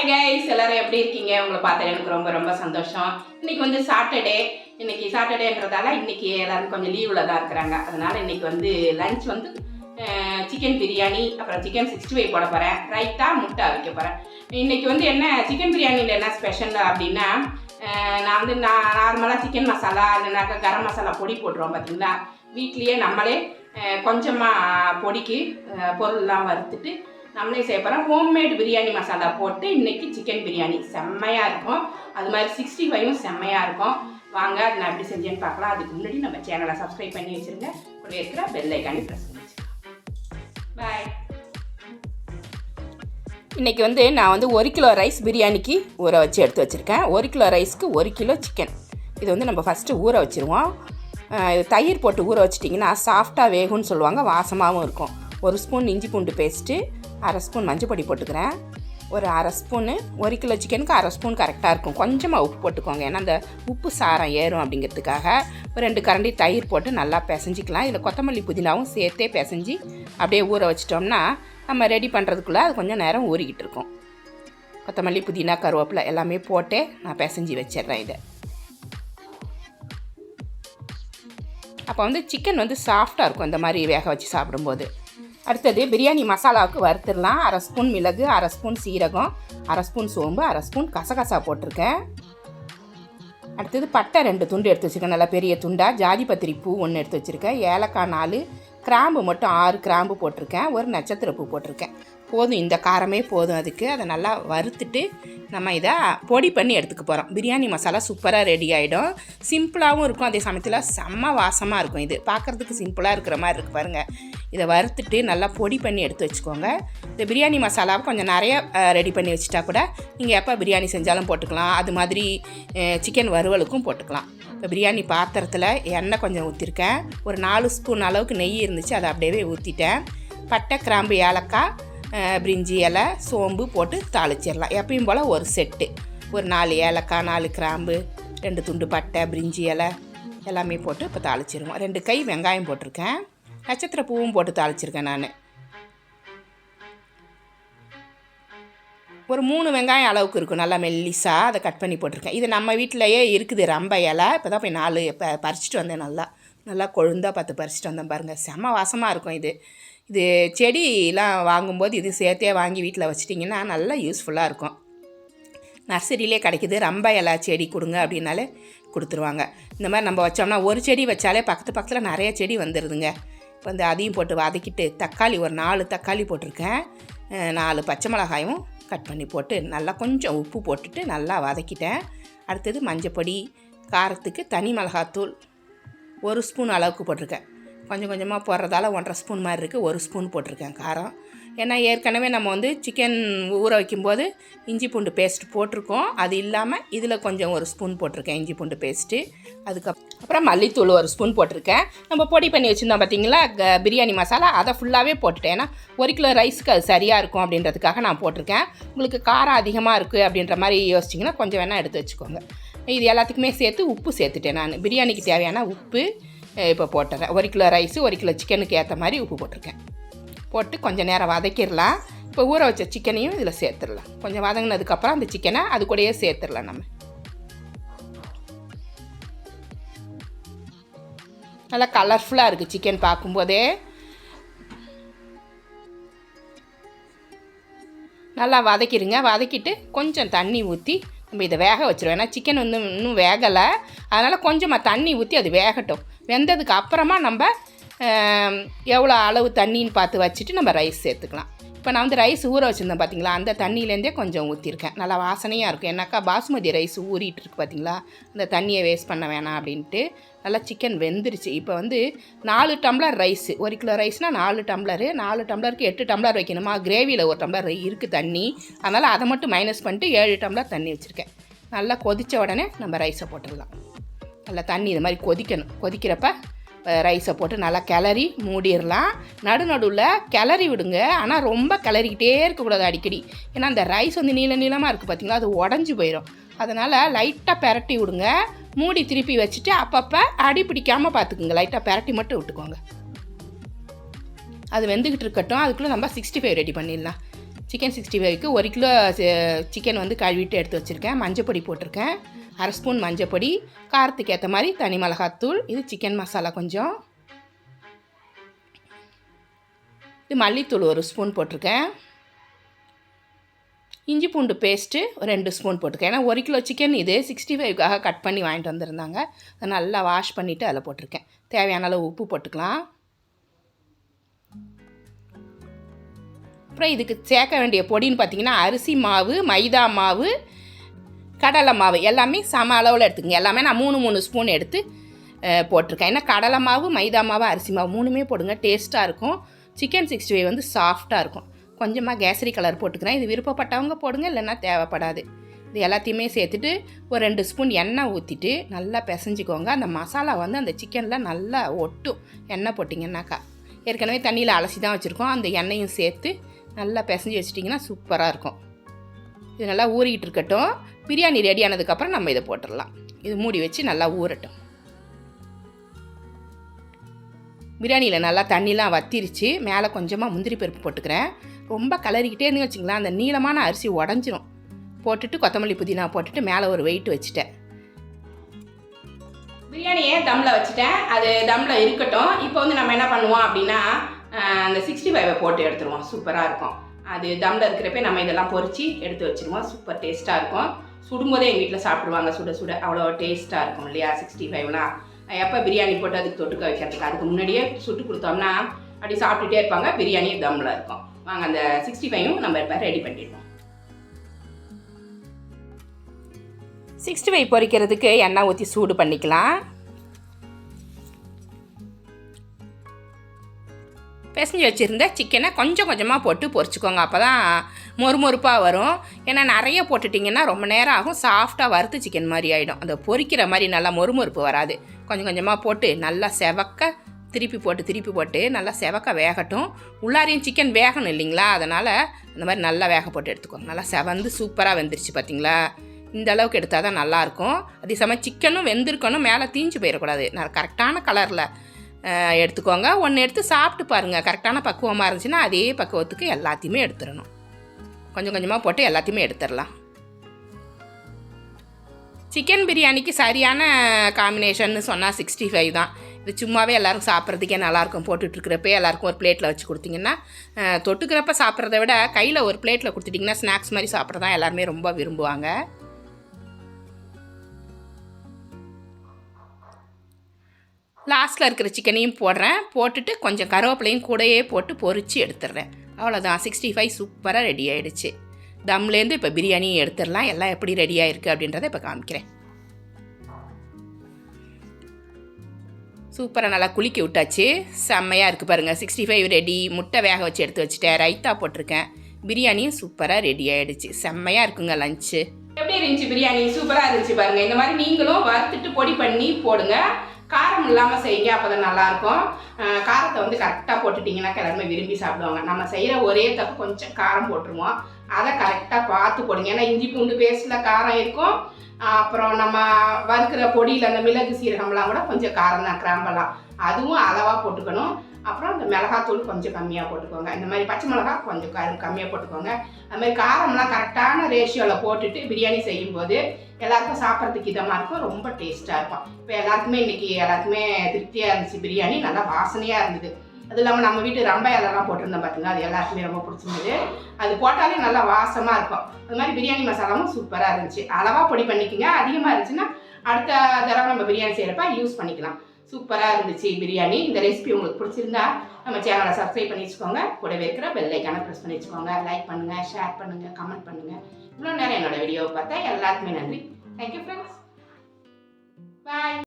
Hi guys எல்லாரும் எப்படி இருக்கீங்க? உங்களை பார்த்தா எனக்கு ரொம்ப ரொம்ப சந்தோஷம். இன்னைக்கு வந்து சாட்டர்டே இன்னைக்கு சாட்டர்டேன்றதால இன்னைக்கு எல்லாரும் கொஞ்சம் லீவில் தான் இருக்கிறாங்க. அதனால இன்னைக்கு வந்து லஞ்ச் வந்து சிக்கன் பிரியாணி அப்புறம் சிக்கன் சிக்ஸ்டி ஃபைவ் போட போகிறேன் ரைத்தா முட்டை வைக்க போகிறேன் இன்னைக்கு வந்து என்ன சிக்கன் பிரியாணியில் என்ன ஸ்பெஷல் அப்படின்னா நான் வந்து நான் நார்மலாக சிக்கன் மசாலா இல்லைனாக்கா கரம் மசாலா பொடி போட்டுருவோம் பார்த்தீங்களா வீட்லேயே நம்மளே கொஞ்சமாக பொடிக்கு பொருள்லாம் வறுத்துட்டு நம்மளே செய்ய போகிறோம் ஹோம்மேட் பிரியாணி மசாலா போட்டு இன்னைக்கு சிக்கன் பிரியாணி செம்மையாக இருக்கும். அது மாதிரி சிக்ஸ்டி ஃபைவும் செம்மையாக இருக்கும். வாங்க அது நான் எப்படி செஞ்சேன்னு பார்க்கலாம். அதுக்கு முன்னாடி நம்ம சேனலை சப்ஸ்கிரைப் பண்ணி வச்சுருங்க. கூட இருக்கிற பெல் ஐக்கானி ப்ரெஸ் பண்ணி பாய் இன்றைக்கி வந்து நான் வந்து ஒரு கிலோ ரைஸ் பிரியாணிக்கு ஊற வச்சு எடுத்து வச்சுருக்கேன். ஒரு கிலோ ரைஸ்க்கு ஒரு கிலோ சிக்கன் இது வந்து நம்ம ஃபஸ்ட்டு ஊற வச்சுருவோம். இது தயிர் போட்டு ஊற வச்சிட்டிங்கன்னா சாஃப்டாக வேகும்னு சொல்லுவாங்க. வாசமாகவும் இருக்கும். ஒரு ஸ்பூன் இஞ்சி பூண்டு பேஸ்ட்டு அரை ஸ்பூன் மஞ்சள் பொடி போட்டுக்கிறேன். ஒரு அரை ஸ்பூனு ஒரு கிலோ சிக்கனுக்கு அரை ஸ்பூன் கரெக்டாக இருக்கும். கொஞ்சமாக உப்பு போட்டுக்கோங்க. ஏன்னா அந்த உப்பு சாரம் ஏறும் அப்படிங்கிறதுக்காக ஒரு ரெண்டு கரண்டி தயிர் போட்டு நல்லா பிசைஞ்சிக்கலாம். இதில் கொத்தமல்லி புதினாவும் சேர்த்தே பிசைஞ்சி அப்படியே ஊற வச்சிட்டோம்னா நம்ம ரெடி பண்ணுறதுக்குள்ளே அது கொஞ்சம் நேரம் ஊறிக்கிட்டு இருக்கும். கொத்தமல்லி புதினா கருவேப்பிலை எல்லாமே போட்டே நான் பிசைஞ்சி வச்சிடுறேன் இதை. அப்போ வந்து சிக்கன் வந்து சாஃப்டாக இருக்கும். இந்த மாதிரி வேக வச்சு சாப்பிடும்போது. அடுத்தது பிரியாணி மசாலாவுக்கு வறுத்துடலாம். அரை ஸ்பூன் மிளகு அரை ஸ்பூன் சீரகம் அரை ஸ்பூன் சோம்பு அரை ஸ்பூன் கசகசா போட்டிருக்கேன். அடுத்தது பட்டை ரெண்டு துண்டு எடுத்து வச்சுருக்கேன். நல்லா பெரிய துண்டாக ஜாதி பத்திரி பூ ஒன்று எடுத்து வச்சுருக்கேன். ஏலக்காய் நாலு கிராம்பு மட்டும் ஆறு கிராம்பு போட்டிருக்கேன். ஒரு நட்சத்திர பூ போட்டிருக்கேன். போதும் இந்த காரமே போதும் அதுக்கு. அதை நல்லா வறுத்துட்டு நம்ம இதை பொடி பண்ணி எடுத்துக்க போகிறோம் பிரியாணி மசாலா சூப்பராக ரெடி ஆகிடும் சிம்பிளாகவும் இருக்கும். அதே சமயத்தில் செம்ம வாசமாக இருக்கும் இது. பார்க்குறதுக்கு சிம்பிளாக இருக்கிற மாதிரி இருக்குது பாருங்கள் இதை வறுத்துட்டு நல்லா பொடி பண்ணி எடுத்து வச்சுக்கோங்க. இந்த பிரியாணி மசாலாவை கொஞ்சம் நிறைய ரெடி பண்ணி வச்சுட்டா கூட நீங்கள் எப்போ பிரியாணி செஞ்சாலும் போட்டுக்கலாம். அது மாதிரி சிக்கன் வறுவலுக்கும் போட்டுக்கலாம். இப்போ பிரியாணி பாத்திரத்தில் எண்ணெய் கொஞ்சம் ஊற்றிருக்கேன் ஒரு நாலு ஸ்பூன் அளவுக்கு நெய் இருந்துச்சு. அதை அப்படியே ஊற்றிட்டேன் பட்டை கிராம்பு ஏலக்காய் பிரிஞ்சி இலை சோம்பு போட்டு தாளிச்சிடலாம். எப்பயும் போல் ஒரு செட்டு. ஒரு நாலு ஏலக்காய் நாலு கிராம்பு ரெண்டு துண்டு பட்டை பிரிஞ்சி இலை எல்லாமே போட்டு இப்போ தாளிச்சிருவோம். ரெண்டு கை வெங்காயம் போட்டிருக்கேன். நட்சத்திர பூவும் போட்டு தாளிச்சிருக்கேன் நான். ஒரு மூணு வெங்காயம் அளவுக்கு இருக்கும். நல்லா மெல்லிசாக அதை கட் பண்ணி போட்டிருக்கேன். இது நம்ம வீட்டிலையே இருக்குது. ரம்ப இலை. இப்போ தான் போய் நாலு இப்போ பறிச்சிட்டு வந்தேன் நல்லா. நல்லா கொழுந்தா பார்த்து பறிச்சிட்டு வந்தேன் பாருங்கள் செம்ம வாசமாக இருக்கும் இது. இது செடியெலாம் வாங்கும்போது இது சேர்த்தே வாங்கி வீட்டில் வச்சிட்டிங்கன்னா நல்லா யூஸ்ஃபுல்லாக இருக்கும். நர்சரியிலே கிடைக்குது ரொம்ப இலை செடி கொடுங்க அப்படின்னாலே கொடுத்துருவாங்க. இந்த மாதிரி நம்ம வச்சோம்னா ஒரு செடி வச்சாலே பக்கத்து பக்கத்தில் நிறைய செடி வந்துடுதுங்க இப்போ வந்து அதையும் போட்டு வதக்கிட்டு தக்காளி ஒரு நாலு தக்காளி போட்டிருக்கேன். நாலு பச்சை மிளகாயும் கட் பண்ணி போட்டு நல்லா கொஞ்சம் உப்பு போட்டுட்டு நல்லா வதக்கிட்டேன். அடுத்தது மஞ்சப்பொடி காரத்துக்கு தனி மிளகாத்தூள் ஒரு ஸ்பூன் அளவுக்கு போட்டிருக்கேன். கொஞ்சம் கொஞ்சமாக போடுறதால ஒன்றரை ஸ்பூன் மாதிரி இருக்குது ஒரு ஸ்பூன் போட்டிருக்கேன் காரம். ஏன்னா ஏற்கனவே நம்ம வந்து சிக்கன் ஊற வைக்கும்போது இஞ்சி பூண்டு பேஸ்ட் போட்டிருக்கோம். அது இல்லாமல் இதில் கொஞ்சம் ஒரு ஸ்பூன் போட்டிருக்கேன் இஞ்சி பூண்டு பேஸ்ட்டு அதுக்கப் அப்புறம் மல்லித்தூள் ஒரு ஸ்பூன் போட்டிருக்கேன். நம்ம பொடி பண்ணி வச்சுருந்தோம் பார்த்தீங்களா க- பிரியாணி மசாலா அதை ஃபுல்லாகவே போட்டுட்டேன். ஏன்னா ஒரு கிலோ ரைஸ்க்கு அது சரியாக இருக்கும் அப்படின்றதுக்காக நான் போட்டிருக்கேன். உங்களுக்கு காரம் அதிகமாக இருக்குது அப்படின்ற மாதிரி யோசிச்சிங்கன்னா கொஞ்சம் வேணால் எடுத்து வச்சுக்கோங்க. இது எல்லாத்துக்குமே சேர்த்து உப்பு சேர்த்துட்டேன் நான். பிரியாணிக்கு தேவையான உப்பு இப்போ போட்டுறேன். ஒரு கிலோ ரைஸு ஒரு கிலோ சிக்கனுக்கு ஏற்ற மாதிரி உப்பு போட்டிருக்கேன். போட்டு கொஞ்சம் நேரம் வதக்கிடலாம். இப்போ ஊற வச்ச சிக்கனையும் இதில் சேர்த்துடலாம். கொஞ்சம் வதங்கினதுக்கப்புறம் அந்த சிக்கனை அது கூடயே சேர்த்துடலாம் நம்ம. நல்லா கலர்ஃபுல்லாக இருக்குது சிக்கன் பார்க்கும்போதே. நல்லா வதக்கிடுங்க. வதக்கிட்டு கொஞ்சம் தண்ணி ஊற்றி நம்ம இதை வேக வச்சுருவோம். ஏன்னா சிக்கன் வந்து இன்னும் வேகலை. அதனால் கொஞ்சமாக தண்ணி ஊற்றி அது வேகட்டும். வெந்ததுக்கு அப்புறமா நம்ம எவ்வளோ அளவு தண்ணின்னு பார்த்து வச்சுட்டு நம்ம ரைஸ் சேர்த்துக்கலாம். இப்போ நான் வந்து ரைஸ் ஊற வச்சுருந்தேன் பார்த்தீங்களா அந்த தண்ணியிலேருந்தே கொஞ்சம் ஊற்றிருக்கேன் நல்லா வாசனையாக இருக்கும். ஏன்னாக்கா பாசுமதி ரைஸ் ஊறிட்டு இருக்கு பார்த்தீங்களா அந்த தண்ணியை வேஸ்ட் பண்ண வேணாம் அப்படின்ட்டு நல்லா சிக்கன் வெந்துருச்சு. இப்போ வந்து நாலு டம்ளர் ரைஸ் ஒரு கிலோ ரைஸ்னால் நாலு டம்ளரு நாலு டம்ளருக்கு எட்டு டம்ளர் வைக்கணுமா? கிரேவியில் ஒரு டம்ளர் இருக்குது தண்ணி. அதனால் அதை மட்டும் மைனஸ் பண்ணிட்டு ஏழு டம்ளர் தண்ணி வச்சுருக்கேன். நல்லா கொதித்த உடனே நம்ம ரைஸை போட்டுடலாம். நல்லா தண்ணி இது மாதிரி கொதிக்கணும். கொதிக்கிறப்ப ரைஸை போட்டு நல்லா கிளறி மூடிடலாம். நடு நடுவில் கிளறி விடுங்க. ஆனால் ரொம்ப கிளறிக்கிட்டே இருக்கக்கூடாது அடிக்கடி. ஏன்னா அந்த ரைஸ் வந்து நீள நீளமாக இருக்குது பார்த்தீங்களா அது உடஞ்சி போயிடும் அதனால் லைட்டாக பெரட்டி விடுங்க. மூடி திருப்பி வச்சுட்டு அப்பப்போ அடி பிடிக்காமல் பார்த்துக்குங்க லைட்டாக பெரட்டி மட்டும் விட்டுக்கோங்க. அது வெந்துக்கிட்டு இருக்கட்டும். அதுக்குள்ளே நம்ம சிக்ஸ்டி ஃபைவ் ரெடி பண்ணிடலாம். சிக்கன் சிக்ஸ்டி ஃபைவ்க்கு ஒரு கிலோ சிக்கன் வந்து கழுவிட்டு எடுத்து வச்சுருக்கேன். மஞ்சப்பொடி போட்டிருக்கேன். அரை ஸ்பூன் மஞ்சப்பொடி காரத்துக்கு ஏற்ற மாதிரி தனி மிளகாத்தூள் இது சிக்கன் மசாலா கொஞ்சம். இது மல்லித்தூள் ஒரு ஸ்பூன் போட்டிருக்கேன். இஞ்சி பூண்டு பேஸ்ட்டு ஒரு ரெண்டு ஸ்பூன் போட்டிருக்கேன். ஏன்னா ஒரு கிலோ சிக்கன் இது சிக்ஸ்டி ஃபைவ்க்காக கட் பண்ணி வாங்கிட்டு வந்திருந்தாங்க. அதை நல்லா வாஷ் பண்ணிவிட்டு அதில் போட்டிருக்கேன். தேவையான அளவு உப்பு போட்டுக்கலாம். அப்புறம் இதுக்கு சேர்க்க வேண்டிய பொடின்னு பார்த்தீங்கன்னா அரிசி மாவு மைதா மாவு கடலை மாவு எல்லாமே சம அளவில் எடுத்துக்கங்க. எல்லாமே நான் மூணு மூணு ஸ்பூன் எடுத்து போட்டிருக்கேன். ஏன்னா கடலை மாவு மைதா மாவு அரிசி மாவு மூணுமே போடுங்க. டேஸ்ட்டாக இருக்கும். சிக்கன் சிக்ஸ்டி ஃபைவ் வந்து சாஃப்டாக இருக்கும். கொஞ்சமாக கேசரி கலர் போட்டுக்கிறேன். இது விருப்பப்பட்டவங்க போடுங்க இல்லைன்னா தேவைப்படாது. இது எல்லாத்தையுமே சேர்த்துட்டு ஒரு ரெண்டு ஸ்பூன் எண்ணெய் ஊற்றிட்டு நல்லா பிசைஞ்சிக்கோங்க. அந்த மசாலா வந்து அந்த சிக்கனில் நல்லா ஒட்டும். எண்ணெய் போட்டிங்கன்னாக்கா. ஏற்கனவே தண்ணியில் அலசி தான் வச்சுருக்கோம். அந்த எண்ணெயும் சேர்த்து நல்லா பிசைஞ்சு வச்சிட்டிங்கன்னா சூப்பராக இருக்கும். இது நல்லா ஊறிக்கிட்டு இருக்கட்டும். பிரியாணி ரெடி ஆனதுக்கப்புறம் நம்ம இதை போட்டுடலாம். இது மூடி வச்சு நல்லா ஊறட்டும். பிரியாணியில் நல்லா தண்ணிலாம் வத்திருச்சு. மேலே கொஞ்சமாக முந்திரி பருப்பு போட்டுக்கிறேன். ரொம்ப கலரிக்கிட்டே இருந்து வச்சுங்களேன் அந்த நீளமான அரிசி உடஞ்சிரும். போட்டுட்டு கொத்தமல்லி புதினா போட்டுட்டு மேலே ஒரு வெயிட் வச்சுட்டேன். பிரியாணியை தம்மில் வச்சுட்டேன். அது தம்மில் இருக்கட்டும். இப்போ வந்து நம்ம என்ன பண்ணுவோம் அப்படின்னா அந்த சிக்ஸ்டி ஃபைவை போட்டு எடுத்துருவோம். சூப்பராக இருக்கும். அது தம்மில் இருக்கிறப்ப நம்ம இதெல்லாம் பொறிச்சு எடுத்து வச்சுருவோம். சூப்பர் டேஸ்ட்டாக இருக்கும். சுடும்போதே எங்கள் வீட்டில் சாப்பிடுவாங்க சுட சுட. அவ்வளோ டேஸ்ட்டாக இருக்கும் இல்லையா? சிக்ஸ்டி ஃபைவ்னா எப்போ பிரியாணி போட்டு அதுக்கு தொட்டுக்க வைக்கிறதுக்கு? அதுக்கு முன்னாடியே சுட்டு கொடுத்தோம்னா அப்படி சாப்பிட்டுட்டே இருப்பாங்க. பிரியாணி தம்மில் இருக்கும். வாங்க அந்த சிக்ஸ்டி ஃபைவும் நம்ம இப்போ ரெடி பண்ணிடுவோம். சிக்ஸ்டி ஃபைவ் பொரிக்கிறதுக்கு எண்ணெய் ஊற்றி சூடு பண்ணிக்கலாம். பிசைஞ்சு வச்சுருந்த சிக்கனை கொஞ்சம் கொஞ்சமாக போட்டு பொறிச்சிக்கோங்க. அப்போ தான் மொறுமொறுப்பாக வரும். ஏன்னா நிறைய போட்டுட்டிங்கன்னா ரொம்ப நேரம் ஆகும். சாஃப்டாக வறுத்து சிக்கன் மாதிரி ஆகிடும் அந்த பொறிக்கிற மாதிரி நல்லா மொறுமொறுப்பு வராது. கொஞ்சம் கொஞ்சமாக போட்டு நல்லா செவக்க திருப்பி போட்டு திருப்பி போட்டு நல்லா செவக்க வேகட்டும். உள்ளாரையும் சிக்கன் வேகணும் இல்லைங்களா? அதனால் அந்த மாதிரி நல்லா வேக போட்டு எடுத்துக்கோங்க. நல்லா செவந்து சூப்பராக வெந்துருச்சு பார்த்தீங்களா இந்த அளவுக்கு எடுத்தால் தான் நல்லாயிருக்கும் அதே சமயம் சிக்கனும் வெந்திருக்கணும். மேலே தீஞ்சு போயிடக்கூடாது நான் கரெக்டான கலரில் எடுத்துக்கோங்க. ஒன்று எடுத்து சாப்பிட்டு பாருங்கள் கரெக்டான பக்குவமாக இருந்துச்சுன்னா அதே பக்குவத்துக்கு எல்லாத்தையுமே எடுத்துடணும். கொஞ்சம் கொஞ்சமாக போட்டு எல்லாத்தையுமே எடுத்துடலாம். சிக்கன் பிரியாணிக்கு சரியான காம்பினேஷன்னு சொன்னால் சிக்ஸ்டி ஃபைவ் தான். இது சும்மாவே எல்லாரும் சாப்பிட்றதுக்கே நல்லாயிருக்கும். போட்டுட்ருக்கிறப்பே எல்லாருக்கும் ஒரு பிளேட்டில் வச்சு கொடுத்தீங்கன்னா தொட்டுக்கிறப்ப சாப்பிட்றத விட கையில் ஒரு பிளேட்டில் கொடுத்துட்டிங்கன்னா ஸ்நாக்ஸ் மாதிரி சாப்பிட்றதான் எல்லாருமே ரொம்ப விரும்புவாங்க. லாஸ்ட்டில் இருக்கிற சிக்கனையும் போடுறேன். போட்டுட்டு கொஞ்சம் கருவேப்பிலையும் கூடயே போட்டு பொறிச்சு எடுத்துடுறேன். அவ்வளோதான் சிக்ஸ்டி ஃபைவ் சூப்பராக ரெடி ஆகிடுச்சு தம்லேருந்து இப்போ பிரியாணியும் எடுத்துடலாம். எல்லாம் எப்படி ரெடி ஆயிருக்கு அப்படின்றத இப்போ காமிக்கிறேன். சூப்பராக நல்லா குளிக்க விட்டாச்சு. செம்மையாக இருக்குது பாருங்கள் சிக்ஸ்டி ஃபைவ் ரெடி முட்டை வேக வச்சு எடுத்து வச்சுட்டேன். ரைத்தா போட்டிருக்கேன். பிரியாணியும் சூப்பராக ரெடி ஆகிடுச்சு செம்மையாக இருக்குங்க லஞ்சு எப்படி இருந்துச்சு பிரியாணி? சூப்பராக இருந்துச்சு பாருங்கள் இந்த மாதிரி நீங்களும் வறுத்துட்டு பொடி பண்ணி போடுங்க. காரம் இல்லாமல் செய்யுங்க அப்போ தான் நல்லாயிருக்கும் காரத்தை வந்து கரெக்டாக போட்டுட்டிங்கன்னா எல்லாருமே விரும்பி சாப்பிடுவாங்க. நம்ம செய்கிற ஒரே தப்பு கொஞ்சம் காரம் போட்டுருவோம். அதை கரெக்டாக பார்த்து போடுங்க. ஏன்னா இஞ்சி பூண்டு பேஸ்ட்டில் காரம் இருக்கும். அப்புறம் நம்ம வறுக்கிற பொடியில் அந்த மிளகு சீரகம்லாம் கூட கொஞ்சம் காரம் தான் கிராம்பெல்லாம். அதுவும் அளவாக போட்டுக்கணும். அப்புறம் இந்த மிளகாத்தூள் கொஞ்சம் கம்மியாக போட்டுக்கோங்க. இந்த மாதிரி பச்சை மிளகா கொஞ்சம் கரு கம்மியாக போட்டுக்கோங்க. அது மாதிரி காரம்லாம் கரெக்டான ரேஷியோவில் போட்டுட்டு பிரியாணி செய்யும்போது எல்லாருக்கும் சாப்பிட்றதுக்கு இதமாக இருக்கும் ரொம்ப டேஸ்ட்டாக இருக்கும். இப்போ எல்லாருக்குமே இன்னைக்கு எல்லாருக்குமே திருப்தியாக இருந்துச்சு பிரியாணி நல்லா வாசனையாக இருந்தது. அது இல்லாமல் நம்ம வீட்டு ரம்ப இலலாம் போட்டிருந்தோம் பார்த்தீங்களா அது எல்லாருக்குமே ரொம்ப பிடிச்சிருந்தது. அது போட்டாலே நல்லா வாசமாக இருக்கும். அது மாதிரி பிரியாணி மசாலாவும் சூப்பராக இருந்துச்சு. அளவாக பொடி பண்ணிக்கோங்க. அதிகமாக இருந்துச்சுன்னா அடுத்த தடவை நம்ம பிரியாணி செய்கிறப்ப யூஸ் பண்ணிக்கலாம். சூப்பராக இருந்துச்சு பிரியாணி. இந்த ரெசிபி உங்களுக்கு பிடிச்சிருந்தா நம்ம சேனலை சப்ஸ்கிரைப் பண்ணி வச்சுக்கோங்க. கூடவே இருக்கிற பெல் ப்ரெஸ் பண்ணி வச்சுக்கோங்க. லைக் பண்ணுங்கள் ஷேர் பண்ணுங்கள் கமெண்ட் பண்ணுங்கள் இவ்வளோ நேரம் என்னோட வீடியோவை பார்த்தா எல்லாருக்குமே நன்றி. Thank you friends bye